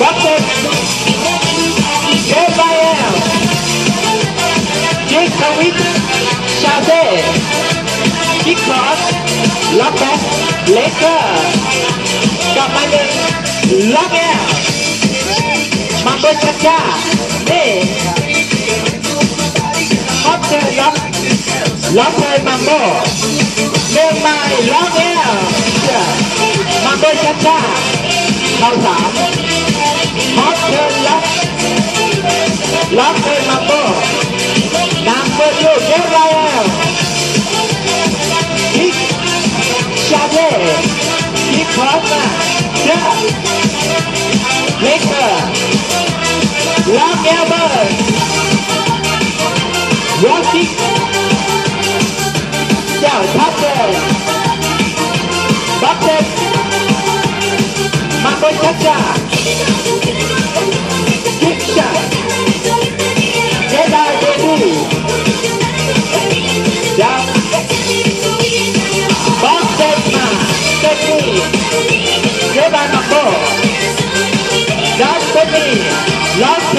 What's it? Yes, I am. Jake Kawit Shazay. Kick Cross. Lock back. Laker. กลับมาหนึ่ล็อกแอลมาเบิร์ชักจ้าเน่ฮอปเจอล็อกล็อกเทยมัมโบเดินมาล็อกแอลมาเบิร์ชักจ้าเข้าสาม Marker lock. Lock in my ball. Number two, Gabriel. Kick. Chalet. Kick corner. Duck. Laker. Lock elbow. Rocky. Down, top there. Bucket. Mambo. Llevan for me.